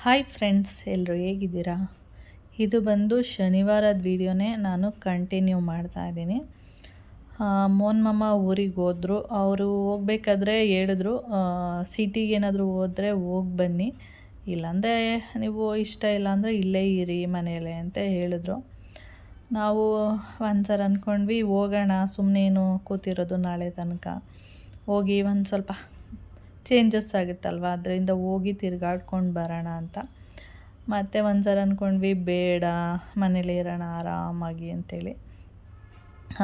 Hi friends ಎಲ್ಲರೂ ಹೇಗಿದ್ದೀರಾ? ಇದು ಬಂದು ಶನಿವಾರದ ವೀಡಿಯೋನೇ ನಾನು ಕಂಟಿನ್ಯೂ ಮಾಡ್ತಾ ಇದ್ದೀನಿ. ಮೋನ್ ಮಮ್ಮ ಊರಿಗೆ ಹೋದರು. ಅವರು ಹೋಗ್ಬೇಕಾದ್ರೆ ಹೇಳಿದ್ರು. ಸಿಟಿಗೆ ಏನಾದರೂ ಹೋದರೆ ಹೋಗಿ ಬನ್ನಿ. ಇಲ್ಲಾಂದರೆ ನೀವು ಇಷ್ಟ ಇಲ್ಲ ಅಂದರೆ ಇಲ್ಲೇ ಇರಿ ಮನೆಯಲ್ಲೇ ಅಂತ ಹೇಳಿದ್ರು. ನಾವು ಒಂದ್ಸಲ ಅಂದ್ಕೊಂಡ್ವಿ ಹೋಗೋಣ ಸುಮ್ಮನೆ ಏನು ಕೂತಿರೋದು ನಾಳೆ ತನಕ. ಹೋಗಿ ಒಂದು ಸ್ವಲ್ಪ ಚೇಂಜಸ್ ಆಗುತ್ತಲ್ವ? ಅದರಿಂದ ಹೋಗಿ ತಿರ್ಗಾಡ್ಕೊಂಡು ಬರೋಣ ಅಂತ. ಮತ್ತೆ ಒಂದು ಸಲ ಅಂದ್ಕೊಂಡ್ವಿ ಬೇಡ, ಮನೇಲಿ ಇರೋಣ ಆರಾಮಾಗಿ ಅಂಥೇಳಿ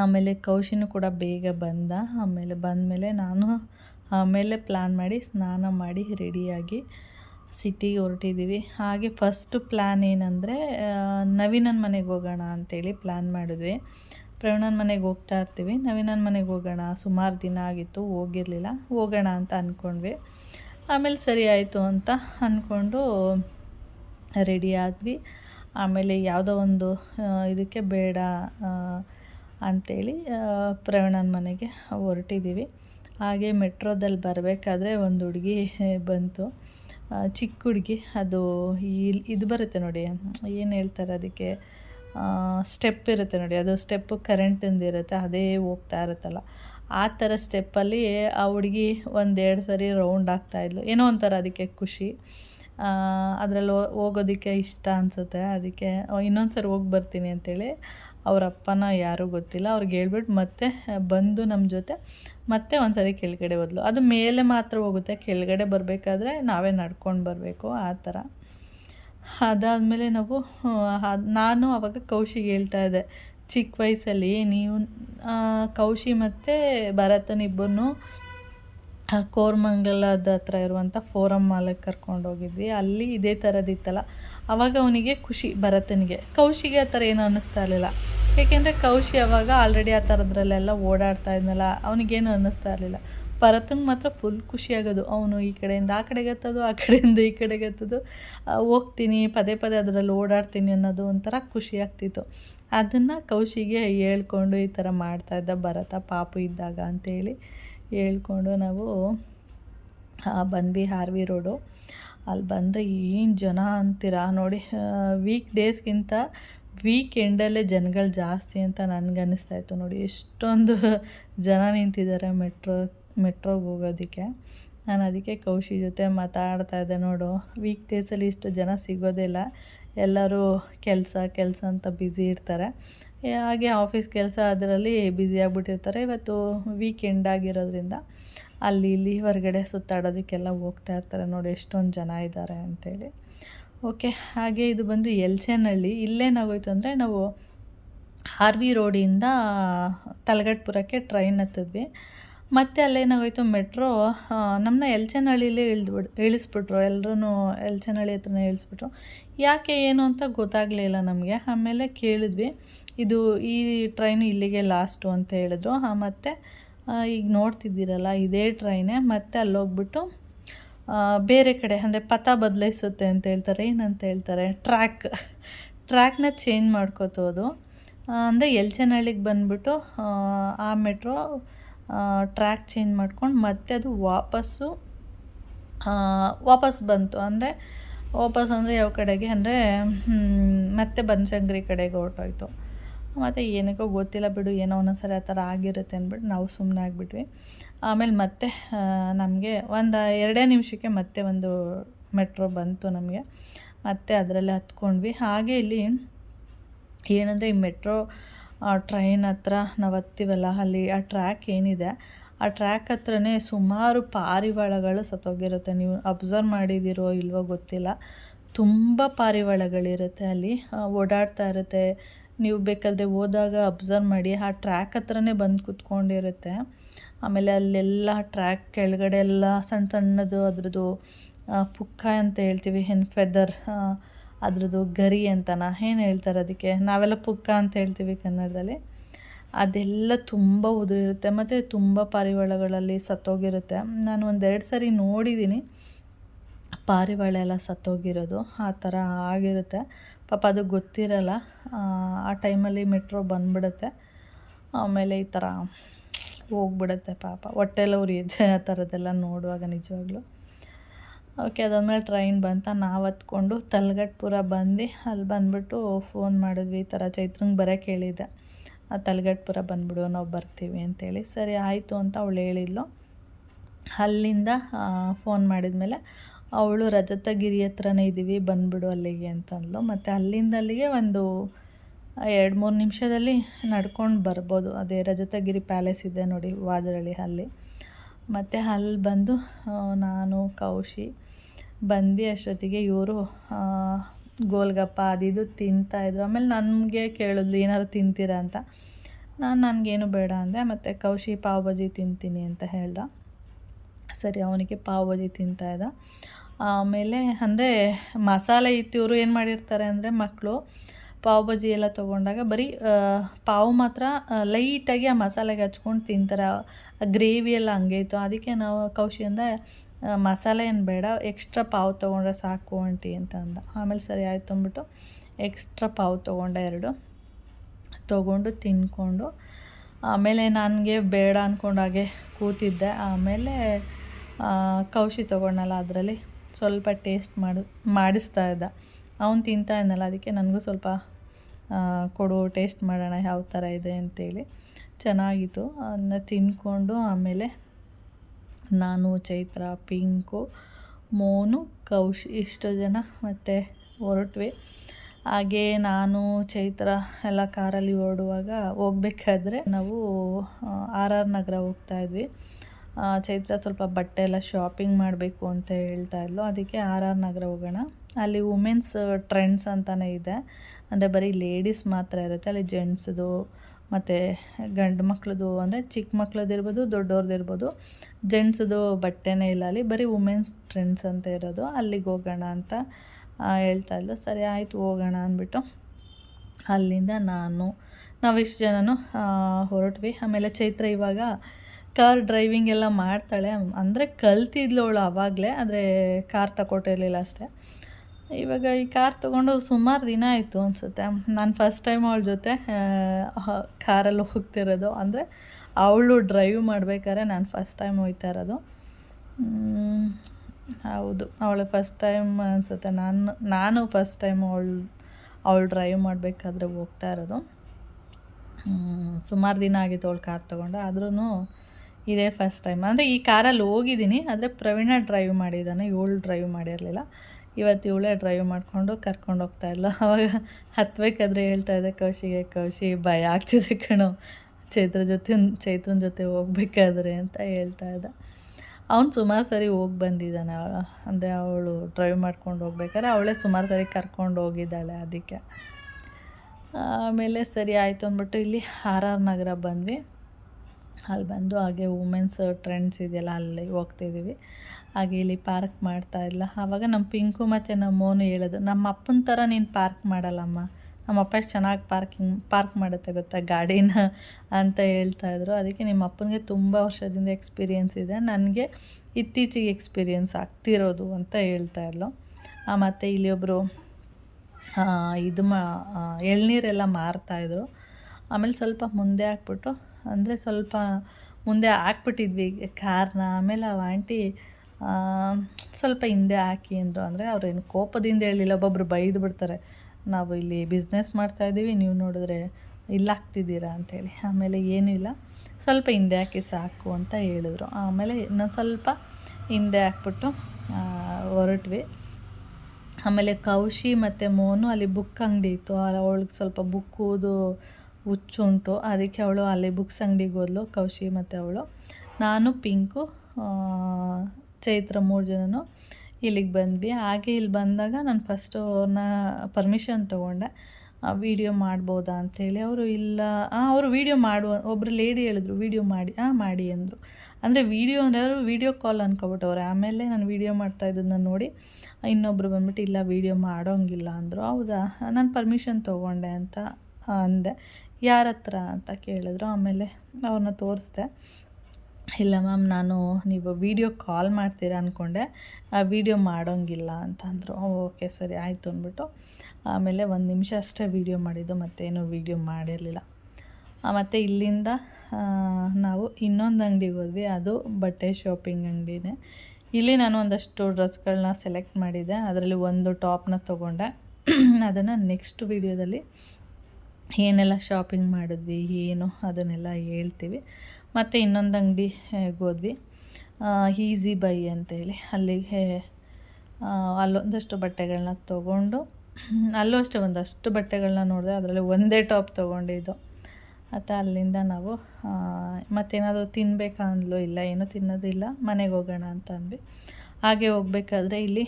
ಆಮೇಲೆ ಕೌಶಿನೂ ಕೂಡ ಬೇಗ ಬಂದ. ಆಮೇಲೆ ಬಂದಮೇಲೆ ನಾನು ಆಮೇಲೆ ಪ್ಲ್ಯಾನ್ ಮಾಡಿ, ಸ್ನಾನ ಮಾಡಿ ರೆಡಿಯಾಗಿ ಸಿಟಿಗೆ ಹೊರಟಿದ್ದೀವಿ ಹಾಗೆ ಫಸ್ಟು ಪ್ಲ್ಯಾನ್ ಏನಂದರೆ ನವೀನನ ಮನೆಗೆ ಹೋಗೋಣ ಅಂಥೇಳಿ ಪ್ಲ್ಯಾನ್ ಮಾಡಿದ್ವಿ. ಪ್ರವೀಣನ ಮನೆಗೆ ಹೋಗ್ತಾ ಇರ್ತೀವಿ. ನವೀನನ ಮನೆಗೆ ಹೋಗೋಣ. ಸುಮಾರು ದಿನ ಆಗಿತ್ತು, ಹೋಗಿರಲಿಲ್ಲ. ಹೋಗೋಣ ಅಂತ ಅಂದ್ಕೊಂಡ್ವಿ ಆಮೇಲೆ ಸರಿ ಆಯಿತು ಅಂತ ಅಂದ್ಕೊಂಡು ರೆಡಿ ಆದ್ವಿ. ಆಮೇಲೆ ಯಾವುದೋ ಒಂದು ಇದಕ್ಕೆ ಬೇಡ ಅಂಥೇಳಿ ಪ್ರವೀಣನ ಮನೆಗೆ ಹೊರಟಿದ್ದೀವಿ ಹಾಗೆ ಮೆಟ್ರೋದಲ್ಲಿ ಬರಬೇಕಾದ್ರೆ ಒಂದು ಹುಡುಗಿ ಬಂತು. ಚಿಕ್ಕ ಹುಡುಗಿ. ಅದು ಇಲ್ಲಿ ಇದು ಬರುತ್ತೆ ನೋಡಿ. ಏನು ಹೇಳ್ತಾರೆ ಅದಕ್ಕೆ? ಸ್ಟೆಪ್ ಇರುತ್ತೆ ನೋಡಿ. ಅದು ಸ್ಟೆಪ್ಪು ಕರೆಂಟಿಂದ ಇರುತ್ತೆ. ಅದೇ ಹೋಗ್ತಾ ಇರುತ್ತಲ್ಲ. ಆ ಥರ ಸ್ಟೆಪ್ಪಲ್ಲಿ ಆ ಹುಡುಗಿ ಒಂದೆರಡು ಸರಿ ರೌಂಡ್ ಆಗ್ತಾಯಿದ್ಲು ಏನೋ ಒಂಥರ ಅದಕ್ಕೆ ಖುಷಿ. ಅದರಲ್ಲಿ ಹೋಗೋದಕ್ಕೆ ಇಷ್ಟ ಅನಿಸುತ್ತೆ. ಅದಕ್ಕೆ ಇನ್ನೊಂದು ಸರಿ ಹೋಗಿ ಬರ್ತೀನಿ ಅಂತೇಳಿ ಅವ್ರ ಅಪ್ಪನ ಯಾರೂ ಗೊತ್ತಿಲ್ಲ. ಅವ್ರಿಗೆ ಹೇಳ್ಬಿಟ್ಟು ಮತ್ತೆ ಬಂದು ನಮ್ಮ ಜೊತೆ ಮತ್ತೆ ಒಂದು ಸರಿ ಕೆಳಗಡೆ ಹೋದ್ಲು. ಅದು ಮೇಲೆ ಮಾತ್ರ ಹೋಗುತ್ತೆ. ಕೆಳಗಡೆ ಬರಬೇಕಾದ್ರೆ ನಾವೇ ನಡ್ಕೊಂಡು ಬರಬೇಕು. ಆ ಥರ ಅದಾದಮೇಲೆ ನಾವು ನಾನು ಆವಾಗ ಕೌಶಿಗೆ ಹೇಳ್ತಾ ಇದ್ದೆ. ಚಿಕ್ಕ ವಯಸ್ಸಲ್ಲಿ ನೀವು ಕೌಶಿ ಮತ್ತು ಭರತನಿಬ್ಬರನ್ನು ಕೋರ್ಮಂಗಲದ ಹತ್ರ ಇರುವಂಥ ಫೋರಮ್ ಮಾಲಕ್ಕೆ ಕರ್ಕೊಂಡೋಗಿದ್ವಿ ಅಲ್ಲಿ ಇದೇ ಥರದಿತ್ತಲ್ಲ ಅವಾಗ ಅವನಿಗೆ ಖುಷಿ ಭರತನಿಗೆ. ಕೌಶಿಗೆ ಆ ಥರ ಏನೂ ಅನ್ನಿಸ್ತಾ ಇರಲಿಲ್ಲ. ಏಕೆಂದರೆ ಕೌಶಿ ಅವಾಗ ಆಲ್ರೆಡಿ ಆ ಥರದ್ರಲ್ಲೆಲ್ಲ ಓಡಾಡ್ತಾ ಇದ್ನಲ್ಲ, ಅವನಿಗೇನು ಅನ್ನಿಸ್ತಾ ಇರಲಿಲ್ಲ. ಭರತಂಗೆ ಮಾತ್ರ ಫುಲ್ ಖುಷಿಯಾಗೋದು ಅವನು ಈ ಕಡೆಯಿಂದ ಆ ಕಡೆಗೆ ಹತ್ತೋದು, ಆ ಕಡೆಯಿಂದ ಈ ಕಡೆಗೆ ಹತ್ತೋದು. ಹೋಗ್ತೀನಿ, ಪದೇ ಪದೇ ಅದರಲ್ಲಿ ಓಡಾಡ್ತೀನಿ ಅನ್ನೋದು ಒಂಥರ ಖುಷಿ ಆಗ್ತಿತ್ತು. ಅದನ್ನು ಕೌಶಿಗೆ ಹೇಳ್ಕೊಂಡು ಈ ಥರ ಮಾಡ್ತಾಯಿದ್ದ ಭರತ ಪಾಪು ಇದ್ದಾಗ ಅಂತೇಳಿ ಹೇಳ್ಕೊಂಡು ನಾವು ಬಂದ್ವಿ ಹಾರ್ವಿ ರೋಡು. ಅಲ್ಲಿ ಬಂದು ಏನು ಜನ ಅಂತೀರಾ ನೋಡಿ ವೀಕ್ ಡೇಸ್ಗಿಂತ ವೀಕೆಂಡಲ್ಲೇ ಜನಗಳು ಜಾಸ್ತಿ ಅಂತ ನನಗನ್ನಿಸ್ತಾಯಿತ್ತು ನೋಡಿ. ಎಷ್ಟೊಂದು ಜನ ನಿಂತಿದ್ದಾರೆ ಮೆಟ್ರೋ ಮೆಟ್ರೋಗೆ ಹೋಗೋದಕ್ಕೆ. ನಾನು ಅದಕ್ಕೆ ಕೌಶಿ ಜೊತೆ ಮಾತಾಡ್ತಾ ಇದ್ದೆ ನೋಡು. ವೀಕ್ ಡೇಸಲ್ಲಿ ಇಷ್ಟು ಜನ ಸಿಗೋದಿಲ್ಲ ಎಲ್ಲರೂ ಕೆಲಸ ಕೆಲಸ ಅಂತ ಬ್ಯುಸಿ ಇರ್ತಾರೆ. ಹಾಗೆ ಆಫೀಸ್ ಕೆಲಸ ಅದರಲ್ಲಿ ಬ್ಯುಸಿ ಆಗಿಬಿಟ್ಟಿರ್ತಾರೆ. ಇವತ್ತು ವೀಕೆಂಡ್ ಆಗಿರೋದ್ರಿಂದ ಅಲ್ಲಿ ಇಲ್ಲಿ ಹೊರಗಡೆ ಸುತ್ತಾಡೋದಕ್ಕೆಲ್ಲ ಹೋಗ್ತಾ ಇರ್ತಾರೆ ನೋಡಿ ಎಷ್ಟೊಂದು ಜನ ಇದ್ದಾರೆ ಅಂಥೇಳಿ ಓಕೆ ಹಾಗೆ ಇದು ಬಂದು ಎಲ್ಚೇನಹಳ್ಳಿ ಇಲ್ಲೇನಾಗೋಯ್ತು ಅಂದರೆ ನಾವು ಆರ್ ವಿ ರೋಡಿಂದ ತಲಗಟ್ಪುರಕ್ಕೆ ಟ್ರೈನ್ ಹತ್ತಿದ್ವಿ. ಮತ್ತು ಅಲ್ಲೇನಾಗೋಯ್ತು ಮೆಟ್ರೋ ನಮ್ಮನ್ನ ಎಲ್ಚನಹಳ್ಳಿಲೇ ಇಳಿದ್ಬಿಡ್, ಇಳಿಸ್ಬಿಟ್ರು. ಎಲ್ಲರೂ ಎಲ್ಚನಹಳ್ಳಿ ಹತ್ರನೇ ಇಳಿಸ್ಬಿಟ್ರು. ಯಾಕೆ ಏನು ಅಂತ ಗೊತ್ತಾಗಲಿಲ್ಲ ನಮಗೆ. ಆಮೇಲೆ ಕೇಳಿದ್ವಿ, ಇದು ಈ ಟ್ರೈನು ಇಲ್ಲಿಗೆ ಲಾಸ್ಟು ಅಂತ ಹೇಳಿದ್ರು. ಮತ್ತು ಈಗ ನೋಡ್ತಿದ್ದೀರಲ್ಲ, ಇದೇ ಟ್ರೈನೇ. ಮತ್ತೆ ಅಲ್ಲೋಗ್ಬಿಟ್ಟು ಬೇರೆ ಕಡೆ, ಅಂದರೆ ಪಥ ಬದಲಾಯಿಸುತ್ತೆ ಅಂತ ಹೇಳ್ತಾರೆ, ಏನಂತ ಹೇಳ್ತಾರೆ, ಟ್ರ್ಯಾಕ್. ಟ್ರ್ಯಾಕ್ನ ಚೇಂಜ್ ಮಾಡ್ಕೋತೋದು. ಅಂದರೆ ಎಲ್ಚನಹಳ್ಳಿಗೆ ಬಂದುಬಿಟ್ಟು ಆ ಮೆಟ್ರೋ ಟ್ರ್ಯಾಕ್ ಚೇಂಜ್ ಮಾಡ್ಕೊಂಡು ಮತ್ತೆ ಅದು ವಾಪಸ್ಸು ವಾಪಸ್ ಬಂತು. ಅಂದರೆ ವಾಪಸ್ ಅಂದರೆ ಯಾವ ಕಡೆಗೆ? ಅಂದರೆ ಮತ್ತೆ ಬನಶಂಕರಿ ಕಡೆಗೆ ಹೊರಟೋಯ್ತು. ಮತ್ತು ಏನಕ್ಕೋ ಗೊತ್ತಿಲ್ಲ ಬಿಡು, ಏನೋ ಒಂದೊಂದ್ಸರಿ ಆ ಥರ ಆಗಿರುತ್ತೆ ಅಂದ್ಬಿಟ್ಟು ನಾವು ಸುಮ್ಮನೆ ಆಗಿಬಿಟ್ವಿ. ಆಮೇಲೆ ಮತ್ತೆ ನಮಗೆ ಒಂದು ಎರಡೇ ನಿಮಿಷಕ್ಕೆ ಮತ್ತೆ ಒಂದು ಮೆಟ್ರೋ ಬಂತು ನಮಗೆ. ಮತ್ತೆ ಅದರಲ್ಲೇ ಹತ್ಕೊಂಡ್ವಿ. ಹಾಗೆ ಇಲ್ಲಿ ಏನಂದರೆ ಈ ಮೆಟ್ರೋ ಟ್ರೈನ್ ಹತ್ರ ನಾವು ಹತ್ತೀವಲ್ಲ, ಅಲ್ಲಿ ಆ ಟ್ರ್ಯಾಕ್ ಏನಿದೆ, ಆ ಟ್ರ್ಯಾಕ್ ಹತ್ರನೇ ಸುಮಾರು ಪಾರಿವಾಳಗಳು ಸತ್ತೋಗಿರುತ್ತೆ. ನೀವು ಅಬ್ಸರ್ವ್ ಮಾಡಿದ್ದೀರೋ ಇಲ್ವೋ ಗೊತ್ತಿಲ್ಲ. ತುಂಬ ಪಾರಿವಾಳಗಳಿರುತ್ತೆ ಅಲ್ಲಿ. ಓಡಾಡ್ತಾ ಇರುತ್ತೆ. ನೀವು ಬೇಕಾದರೆ ಹೋದಾಗ ಅಬ್ಸರ್ವ್ ಮಾಡಿ, ಆ ಟ್ರ್ಯಾಕ್ ಹತ್ರನೇ ಬಂದು ಕೂತ್ಕೊಂಡಿರುತ್ತೆ. ಆಮೇಲೆ ಅಲ್ಲೆಲ್ಲ ಟ್ರ್ಯಾಕ್ ಕೆಳಗಡೆ ಎಲ್ಲ ಸಣ್ಣ ಸಣ್ಣದು ಅದ್ರದ್ದು ಪುಕ್ಕ ಅಂತ ಹೇಳ್ತೀವಿ, ಹೆನ್ ಫೆದರ್ ಅದ್ರದ್ದು ಗರಿ ಅಂತನ? ಏನು ಹೇಳ್ತಾರೆ ಅದಕ್ಕೆ? ನಾವೆಲ್ಲ ಪುಕ್ಕ ಅಂತ ಹೇಳ್ತೀವಿ ಕನ್ನಡದಲ್ಲಿ. ಅದೆಲ್ಲ ತುಂಬ ಉದುರಿರುತ್ತೆ, ಮತ್ತು ತುಂಬ ಪಾರಿವಾಳಗಳಲ್ಲಿ ಸತ್ತೋಗಿರುತ್ತೆ. ನಾನು ಒಂದೆರಡು ಸರಿ ನೋಡಿದ್ದೀನಿ ಪಾರಿವಾಳ ಎಲ್ಲ ಸತ್ತೋಗಿರೋದು, ಆ ಥರ ಆಗಿರುತ್ತೆ. ಪಾಪ ಅದು ಗೊತ್ತಿರಲ್ಲ. ಆ ಟೈಮಲ್ಲಿ ಮೆಟ್ರೋ ಬಂದ್ಬಿಡುತ್ತೆ. ಆಮೇಲೆ ಈ ಥರ ಹೋಗ್ಬಿಡುತ್ತೆ ಪಾಪ. ಹೊಟ್ಟೆಲ್ಲ ಇದೆ ಆ ಥರದ್ದೆಲ್ಲ ನೋಡುವಾಗ ನಿಜವಾಗ್ಲೂ. ಓಕೆ, ಅದಾದಮೇಲೆ ಟ್ರೈನ್ ಬಂತ. ನಾವು ಹತ್ಕೊಂಡು ತಲ್ಗಟ್ಪುರ ಬಂದು ಅಲ್ಲಿ ಬಂದ್ಬಿಟ್ಟು ಫೋನ್ ಮಾಡಿದ್ವಿ, ಈ ಥರ ಚೈತ್ರಂಗೆ ಬರೋಕ್ಕೆ ಹೇಳಿದ್ದೆ ಆ ತಲಗಟ್ಪುರ ಬಂದುಬಿಡು, ನಾವು ಬರ್ತೀವಿ ಅಂತೇಳಿ. ಸರಿ, ಆಯಿತು ಅಂತ ಅವಳು ಹೇಳಿದ್ಲು. ಅಲ್ಲಿಂದ ಫೋನ್ ಮಾಡಿದ್ಮೇಲೆ ಅವಳು ರಜತಗಿರಿ ಹತ್ರನೇ ಇದ್ದೀವಿ ಬಂದುಬಿಡು ಅಲ್ಲಿಗೆ ಅಂತಂದ್ಲು. ಮತ್ತು ಅಲ್ಲಿಂದ ಅಲ್ಲಿಗೆ ಒಂದು ಎರಡು ಮೂರು ನಿಮಿಷದಲ್ಲಿ ನಡ್ಕೊಂಡು ಬರ್ಬೋದು. ಅದೇ ರಜತಗಿರಿ ಪ್ಯಾಲೇಸ್ ಇದೆ ನೋಡಿ ವಾಜರಳ್ಳಿ ಅಲ್ಲಿ. ಮತ್ತು ಅಲ್ಲಿ ಬಂದು ನಾನು, ಕೌಶಿ ಬಂದು ಅಷ್ಟೊತ್ತಿಗೆ. ಇವರು ಗೋಲ್ಗಪ್ಪ ಅದಿದು ತಿಂತಾಯಿದ್ರು ಆಮೇಲೆ ನನಗೆ ಕೇಳಿದ್ಲು, ಏನಾದ್ರು ತಿಂತೀರಾ ಅಂತ? ನಾನು, ನನಗೇನು ಬೇಡ ಅಂದೆ. ಮತ್ತು, ಕೌಶಿ ಪಾವ್ ಭಾಜಿ ತಿಂತೀನಿ ಅಂತ ಹೇಳ್ದ. ಸರಿ, ಅವನಿಗೆ ಪಾವ್ ಭಾಜಿ ತಿಂತಾಯಿದ್ದ ಆಮೇಲೆ, ಅಂದರೆ ಮಸಾಲೆ ಇತ್ತು ಇವರು ಏನು ಮಾಡಿರ್ತಾರೆ ಅಂದರೆ ಮಕ್ಕಳು ಪಾವ್ ಬಜ್ಜಿ ಎಲ್ಲ ತೊಗೊಂಡಾಗ ಬರೀ ಪಾವ್ ಮಾತ್ರ ಲೈಟಾಗಿ ಆ ಮಸಾಲೆಗೆ ಹಚ್ಕೊಂಡು ತಿಂತಾರೆ. ಗ್ರೇವಿ ಎಲ್ಲ ಹಂಗೆ ಇತ್ತು. ಅದಕ್ಕೆ ನಾವು ಕೌಶಿಯಿಂದ ಮಸಾಲೆ ಏನು ಬೇಡ ಎಕ್ಸ್ಟ್ರಾ ಪಾವ್ ತೊಗೊಂಡ್ರೆ ಸಾಕು ಅಂಟಿ ಅಂತ ಅಂದ. ಆಮೇಲೆ ಸರಿ ಆಯ್ತು ಅಂದ್ಬಿಟ್ಟು ಎಕ್ಸ್ಟ್ರಾ ಪಾವ್ ತೊಗೊಂಡೆ ಎರಡು. ತೊಗೊಂಡು ತಿನ್ಕೊಂಡು, ಆಮೇಲೆ ನನಗೆ ಬೇಡ ಅಂದ್ಕೊಂಡು ಹಾಗೆ ಕೂತಿದ್ದೆ. ಆಮೇಲೆ ಕೌಶಿ ತೊಗೊಂಡಲ್ಲ ಅದರಲ್ಲಿ ಸ್ವಲ್ಪ ಟೇಸ್ಟ್ ಮಾಡಿ, ಮಾಡಿಸ್ತಾ ಇದ್ದ. ಅವನು ತಿಂತಾ ಇದ್ನಲ್ಲ, ಅದಕ್ಕೆ ನನಗೂ ಸ್ವಲ್ಪ ಕೊಡು ಟೇಸ್ಟ್ ಮಾಡೋಣ ಯಾವ ಥರ ಇದೆ ಅಂತೇಳಿ. ಚೆನ್ನಾಗಿತ್ತು. ಅದನ್ನ ತಿಂದ್ಕೊಂಡು ಆಮೇಲೆ ನಾನು ಚೈತ್ರ ಪಿಂಕು ಮೋನು ಕೌಶ್ ಇಷ್ಟು ಜನ ಮತ್ತು ಹೊರಟ್ವಿ. ಹಾಗೆ ನಾನು ಚೈತ್ರ ಎಲ್ಲ ಕಾರಲ್ಲಿ ಹೊರಡುವಾಗ ಹೋಗ್ಬೇಕಾದ್ರೆ ನಾವು ಆರ್ ಆರ್ ನಗರ ಹೋಗ್ತಾ ಇದ್ವಿ. ಆ, ಚೈತ್ರ ಸ್ವಲ್ಪ ಬಟ್ಟೆ ಎಲ್ಲ ಶಾಪಿಂಗ್ ಮಾಡಬೇಕು ಅಂತ ಹೇಳ್ತಾ ಇದ್ಲು. ಅದಕ್ಕೆ ಆರ್ ಆರ್ ನಗರ ಹೋಗೋಣ. ಅಲ್ಲಿ ವುಮೆನ್ಸ್ ಟ್ರೆಂಡ್ಸ್ ಅಂತಲೇ ಇದೆ. ಅಂದರೆ ಬರೀ ಲೇಡೀಸ್ ಮಾತ್ರ ಇರುತ್ತೆ. ಅಲ್ಲಿ ಜೆಂಟ್ಸ್ದು ಮತ್ತು ಗಂಡು ಮಕ್ಳದ್ದು ಅಂದರೆ ಚಿಕ್ಕ ಮಕ್ಳದ್ದು ಇರ್ಬೋದು ದೊಡ್ಡವ್ರದ್ದು ಇರ್ಬೋದು. ಜೆಂಟ್ಸ್ದು ಬಟ್ಟೆನೇ ಇಲ್ಲ ಅಲ್ಲಿ. ಬರೀ ವುಮೆನ್ಸ್ ಟ್ರೆಂಡ್ಸ್ ಅಂತ ಇರೋದು. ಅಲ್ಲಿಗೆ ಹೋಗೋಣ ಅಂತ ಹೇಳ್ತಾ ಇದ್ಲು. ಸರಿ, ಆಯಿತು, ಹೋಗೋಣ ಅಂದ್ಬಿಟ್ಟು ಅಲ್ಲಿಂದ ನಾನು ನಾವಿಷ್ಟು ಜನನು ಹೊರಟ್ವಿ. ಆಮೇಲೆ ಚೈತ್ರ ಇವಾಗ ಕಾರ್ ಡ್ರೈವಿಂಗ್ ಎಲ್ಲ ಮಾಡ್ತಾಳೆ. ಅಂದರೆ ಕಲ್ತಿದ್ಲು ಅವಳು ಆವಾಗಲೇ ಆದರೆ ಕಾರ್ ತಗೊಟ್ಟಿರಲಿಲ್ಲ ಅಷ್ಟೇ. ಇವಾಗ ಈ ಕಾರ್ ತೊಗೊಂಡು ಸುಮಾರು ದಿನ ಆಯಿತು ಅನಿಸುತ್ತೆ. ನಾನು ಫಸ್ಟ್ ಟೈಮ್ ಅವಳ ಜೊತೆ ಕಾರಲ್ಲಿ ಹೋಗ್ತಿರೋದು. ಅಂದರೆ ಅವಳು ಡ್ರೈವ್ ಮಾಡ್ಬೇಕಾದ್ರೆ ನಾನು ಫಸ್ಟ್ ಟೈಮ್ ಹೋಗ್ತಾ ಇರೋದು. ಹೌದು. ಅವಳು ಫಸ್ಟ್ ಟೈಮ್ ಅನಿಸುತ್ತೆ. ನಾನು ನಾನು ಫಸ್ಟ್ ಟೈಮ್ ಅವಳು ಅವಳು ಡ್ರೈವ್ ಮಾಡಬೇಕಾದ್ರೆ ಹೋಗ್ತಾ ಇರೋದು. ಸುಮಾರು ದಿನ ಆಗಿತ್ತು ಅವಳು ಕಾರ್ ತೊಗೊಂಡು. ಆದ್ರೂ ಇದೇ ಫಸ್ಟ್ ಟೈಮ್ ಅಂದರೆ ಈ ಕಾರಲ್ಲಿ ಹೋಗಿದ್ದೀನಿ. ಆದರೆ ಪ್ರವೀಣ ಡ್ರೈವ್ ಮಾಡಿದ್ದಾನೆ. ಇವಳು ಡ್ರೈವ್ ಮಾಡಿರಲಿಲ್ಲ. ಇವತ್ತು ಇವಳೇ ಡ್ರೈವ್ ಮಾಡಿಕೊಂಡು ಕರ್ಕೊಂಡು ಹೋಗ್ತಾ ಇಲ್ಲ ಅವಾಗ ಹತ್ತಬೇಕಾದ್ರೆ ಹೇಳ್ತಾ ಇದ್ದೆ, ಕೌಶಿಗೆ, ಕೌಶಿ, ಭಯ ಆಗ್ತಿದೆ ಕಣೋ. ಚೈತ್ರ ಜೊತೆ, ಚೈತ್ರನ ಜೊತೆ ಹೋಗ್ಬೇಕಾದ್ರೆ ಅಂತ ಹೇಳ್ತಾ ಇದ್ದ. ಅವನು ಸುಮಾರು ಸರಿ ಹೋಗಿ ಬಂದಿದ್ದಾನೆ, ಅಂದರೆ ಅವಳು ಡ್ರೈವ್ ಮಾಡ್ಕೊಂಡು ಹೋಗ್ಬೇಕಾದ್ರೆ ಅವಳೇ ಸುಮಾರು ಸರಿ ಕರ್ಕೊಂಡು ಹೋಗಿದ್ದಾಳೆ ಅದಕ್ಕೆ. ಆಮೇಲೆ ಸರಿ ಆಯಿತು ಅಂದ್ಬಿಟ್ಟು ಇಲ್ಲಿ ಆರ್ ಆರ್ ನಗರ ಬಂದ್ವಿ. ಅಲ್ಲಿ ಬಂದು ಹಾಗೆ ವುಮೆನ್ಸ್ ಟ್ರೆಂಡ್ಸ್ ಇದೆಯಲ್ಲ, ಅಲ್ಲಿ ಹೋಗ್ತಿದ್ದೀವಿ ಹಾಗೆ ಇಲ್ಲಿ ಪಾರ್ಕ್ ಮಾಡ್ತಾ ಇಲ್ಲ ಆವಾಗ ನಮ್ಮ ಪಿಂಕು ಮತ್ತು ನಮ್ಮ ಮೋನು ಹೇಳೋದು, ನಮ್ಮ ಅಪ್ಪನ ಥರ ನೀನು ಪಾರ್ಕ್ ಮಾಡಲ್ಲಮ್ಮ. ನಮ್ಮ ಅಪ್ಪ ಎಷ್ಟು ಚೆನ್ನಾಗಿ ಪಾರ್ಕಿಂಗ್ ಪಾರ್ಕ್ ಮಾಡುತ್ತೆ ಗೊತ್ತಾ ಗಾಡಿನ? ಅಂತ ಹೇಳ್ತಾ ಇದ್ರು. ಅದಕ್ಕೆ ನಿಮ್ಮ ಅಪ್ಪನಿಗೆ ತುಂಬ ವರ್ಷದಿಂದ ಎಕ್ಸ್ಪೀರಿಯೆನ್ಸ್ ಇದೆ. ನನಗೆ ಇತ್ತೀಚೆಗೆ ಎಕ್ಸ್ಪೀರಿಯೆನ್ಸ್ ಆಗ್ತಿರೋದು ಅಂತ ಹೇಳ್ತಾ ಇದ್ಲು. ಮತ್ತು ಇಲ್ಲಿ ಒಬ್ಬರು ಇದು ಮಾ ಎಳ್ನೀರೆಲ್ಲ ಮಾರ್ತಾಯಿದ್ರು ಆಮೇಲೆ ಸ್ವಲ್ಪ ಮುಂದೆ ಹಾಕ್ಬಿಟ್ಟು ಅಂದರೆ ಸ್ವಲ್ಪ ಮುಂದೆ ಹಾಕ್ಬಿಟ್ಟಿದ್ವಿ ಕಾರ್ನ. ಆಮೇಲೆ ಆ ಆಂಟಿ ಸ್ವಲ್ಪ ಹಿಂದೆ ಹಾಕಿ ಅಂದರು ಅಂದರೆ ಅವ್ರೇನು ಕೋಪದಿಂದ ಹೇಳಿಲ್ಲ, ಒಬ್ಬೊಬ್ರು ಬೈದು ಬಿಡ್ತಾರೆ. ನಾವು ಇಲ್ಲಿ ಬಿಸ್ನೆಸ್ ಮಾಡ್ತಾಯಿದ್ದೀವಿ ನೀವು ನೋಡಿದ್ರೆ ಇಲ್ಲ ಹಾಕ್ತಿದ್ದೀರಾ ಅಂತೇಳಿ. ಆಮೇಲೆ ಏನಿಲ್ಲ. ಸ್ವಲ್ಪ ಹಿಂದೆ ಹಾಕಿ ಸಾಕು ಅಂತ ಹೇಳಿದ್ರು. ಆಮೇಲೆ ಇನ್ನೊಂದು ಸ್ವಲ್ಪ ಹಿಂದೆ ಹಾಕ್ಬಿಟ್ಟು ಹೊರಟ್ವಿ. ಆಮೇಲೆ ಕೌಶಿ ಮತ್ತು ಮೋನು ಅಲ್ಲಿ ಬುಕ್ ಅಂಗಡಿ ಇತ್ತು. ಅವಳಿಗೆ ಸ್ವಲ್ಪ ಬುಕ್ ಓದು ಹುಚ್ಚುಂಟು ಅದಕ್ಕೆ ಅವಳು ಅಲ್ಲಿ ಬುಕ್ಸ್ ಅಂಗಡಿಗೆ ಹೋದ್ಲು, ಕೌಶಿ ಮತ್ತು ಅವಳು. ನಾನು ಪಿಂಕು ಚೈತ್ರ ಮೂರು ಜನನು ಇಲ್ಲಿಗೆ ಬಂದ್ವಿ. ಹಾಗೆ ಇಲ್ಲಿ ಬಂದಾಗ ನಾನು ಫಸ್ಟು ಅವ್ರನ್ನ ಪರ್ಮಿಷನ್ ತೊಗೊಂಡೆ. ವೀಡಿಯೋ ಮಾಡ್ಬೋದಾ ಅಂಥೇಳಿ ಅವರು ಇಲ್ಲ. ಅವರು ವೀಡಿಯೋ ಮಾಡುವ ಒಬ್ಬರು ಲೇಡಿ ಹೇಳಿದ್ರು ವೀಡಿಯೋ ಮಾಡಿ ಹಾಂ ಮಾಡಿ ಅಂದರು. ಅಂದರೆ ವೀಡಿಯೋ ಅಂದರೆ ಅವರು ವೀಡಿಯೋ ಕಾಲ್ ಅಂದ್ಕೊಬಿಟ್ಟವ್ರೆ ಆಮೇಲೆ ನಾನು ವೀಡಿಯೋ ಮಾಡ್ತಾ ಇದ್ದದನ್ನ ನೋಡಿ ಇನ್ನೊಬ್ಬರು ಬಂದ್ಬಿಟ್ಟು, ಇಲ್ಲ ವೀಡಿಯೋ ಮಾಡೋಂಗಿಲ್ಲ ಅಂದರು. ಹೌದಾ? ನಾನು ಪರ್ಮಿಷನ್ ತೊಗೊಂಡೆ ಅಂತ ಅಂದೆ. ಯಾರ ಹತ್ರ ಅಂತ ಕೇಳಿದ್ರು. ಆಮೇಲೆ ಅವ್ರನ್ನ ತೋರಿಸ್ದೆ. ಇಲ್ಲ ಮ್ಯಾಮ್, ನಾನು ನೀವು ವೀಡಿಯೋ ಕಾಲ್ ಮಾಡ್ತೀರಾ ಅಂದ್ಕೊಂಡೆ ಆ ವೀಡಿಯೋ ಮಾಡೋಂಗಿಲ್ಲ ಅಂತ ಅಂದರು ಓಕೆ ಸರಿ, ಆಯಿತು ಅಂದ್ಬಿಟ್ಟು. ಆಮೇಲೆ ಒಂದು ನಿಮಿಷ ಅಷ್ಟೇ ವೀಡಿಯೋ ಮಾಡಿದ್ದು, ಮತ್ತೇನು ವೀಡಿಯೋ ಮಾಡಿರಲಿಲ್ಲ. ಮತ್ತು ಇಲ್ಲಿಂದ ನಾವು ಇನ್ನೊಂದು ಅಂಗಡಿಗೆ ಹೋದ್ವಿ. ಅದು ಬಟ್ಟೆ ಶಾಪಿಂಗ್ ಅಂಗಡಿನೇ. ಇಲ್ಲಿ ನಾನು ಒಂದಷ್ಟು ಡ್ರೆಸ್ಗಳನ್ನ ಸೆಲೆಕ್ಟ್ ಮಾಡಿದ್ದೆ. ಅದರಲ್ಲಿ ಒಂದು ಟಾಪ್ನ ತೊಗೊಂಡೆ. ಅದನ್ನು ನೆಕ್ಸ್ಟ್ ವೀಡಿಯೋದಲ್ಲಿ ಏನೆಲ್ಲ ಶಾಪಿಂಗ್ ಮಾಡಿದ್ವಿ, ಏನು, ಅದನ್ನೆಲ್ಲ ಹೇಳ್ತೀವಿ. ಮತ್ತು ಇನ್ನೊಂದು ಅಂಗಡಿಗೆ ಹೋದ್ವಿ. ಈಸಿ ಬೈ ಅಂತೇಳಿ. ಅಲ್ಲಿಗೆ ಅಲ್ಲೊಂದಷ್ಟು ಬಟ್ಟೆಗಳನ್ನ ತೊಗೊಂಡು ಅಲ್ಲೂ ಅಷ್ಟೇ ಒಂದಷ್ಟು ಬಟ್ಟೆಗಳನ್ನ ನೋಡಿದೆ, ಅದರಲ್ಲಿ ಒಂದೇ ಟಾಪ್ ತೊಗೊಂಡಿದ್ದು. ಮತ್ತು ಅಲ್ಲಿಂದ ನಾವು ಮತ್ತೇನಾದರೂ ತಿನ್ನಬೇಕಾ ಅಂದ್ಲೋ ಇಲ್ಲ, ಏನೂ ತಿನ್ನೋದಿಲ್ಲ, ಮನೆಗೆ ಹೋಗೋಣ ಅಂತ ಅಂದ್ವಿ. ಹಾಗೆ ಹೋಗ್ಬೇಕಾದ್ರೆ ಇಲ್ಲಿ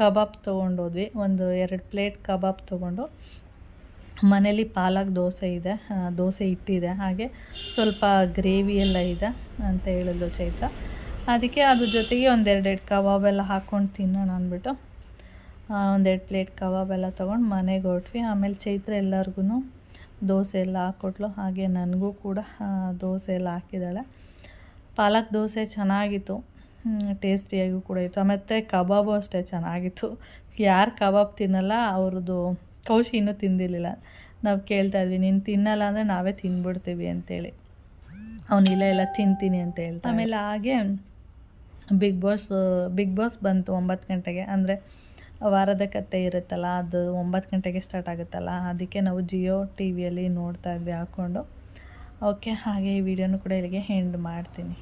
ಕಬಾಬ್ ತೊಗೊಂಡೋದ್ವಿ. ಒಂದು ಎರಡು ಪ್ಲೇಟ್ ಕಬಾಬ್ ತೊಗೊಂಡು ಮನೇಲಿ ಪಾಲಕ್ ದೋಸೆ ಇದೆ ದೋಸೆ ಇಟ್ಟಿದೆ ಹಾಗೆ ಸ್ವಲ್ಪ ಗ್ರೇವಿ ಎಲ್ಲ ಇದೆ ಅಂತ ಹೇಳಿದ್ಲು ಚೈತ್ರ. ಅದಕ್ಕೆ ಅದ್ರ ಜೊತೆಗೆ ಒಂದೆರಡೆರಡು ಕಬಾಬ್ ಎಲ್ಲ ಹಾಕ್ಕೊಂಡು ತಿನ್ನೋಣ ಅಂದ್ಬಿಟ್ಟು ಒಂದೆರಡು ಪ್ಲೇಟ್ ಕಬಾಬ್ ಎಲ್ಲ ತೊಗೊಂಡು ಮನೆಗೆ ಹೊಟ್ವಿ ಆಮೇಲೆ ಚೈತ್ರ ಎಲ್ಲರಿಗೂ ದೋಸೆ ಎಲ್ಲ ಹಾಕ್ಕೊಟ್ಲು. ಹಾಗೆ ನನಗೂ ಕೂಡ ದೋಸೆ ಎಲ್ಲ ಹಾಕಿದ್ದಾಳೆ. ಪಾಲಕ್ ದೋಸೆ ಚೆನ್ನಾಗಿತ್ತು. ಟೇಸ್ಟಿಯಾಗೂ ಕೂಡ ಇತ್ತು. ಮತ್ತು ಕಬಾಬು ಅಷ್ಟೇ ಚೆನ್ನಾಗಿತ್ತು. ಯಾರು ಕಬಾಬ್ ತಿನ್ನಲ್ಲ, ಅವ್ರದ್ದು ಕೌಶಿ ಇನ್ನೂ ತಿಂದಿರಲಿಲ್ಲ. ನಾವು ಕೇಳ್ತಾ ಇದ್ವಿ, ನೀನು ತಿನ್ನಲ್ಲ ಅಂದರೆ ನಾವೇ ತಿಂದ್ಬಿಡ್ತೀವಿ ಅಂತೇಳಿ. ಅವನಿಲ್ಲ ಎಲ್ಲ ತಿಂತೀನಿ ಅಂತ ಹೇಳ್ತಾ ಆಮೇಲೆ ಹಾಗೆ ಬಿಗ್ ಬಾಸ್ ಬಿಗ್ ಬಾಸ್ ಬಂತು ಒಂಬತ್ತು ಗಂಟೆಗೆ. ಅಂದರೆ ವಾರದ ಕತೆ ಇರುತ್ತಲ್ಲ, ಅದು ಒಂಬತ್ತು ಗಂಟೆಗೆ ಸ್ಟಾರ್ಟ್ ಆಗುತ್ತಲ್ಲ. ಅದಕ್ಕೆ ನಾವು ಜಿಯೋ ಟಿ ವಿಯಲ್ಲಿ ನೋಡ್ತಾ ಇದ್ವಿ ಹಾಕ್ಕೊಂಡು ಓಕೆ ಹಾಗೆ ಈ ವಿಡಿಯೋನು ಕೂಡ ಇಲ್ಲಿಗೆ ಹೆಂಡ್ ಮಾಡ್ತೀನಿ.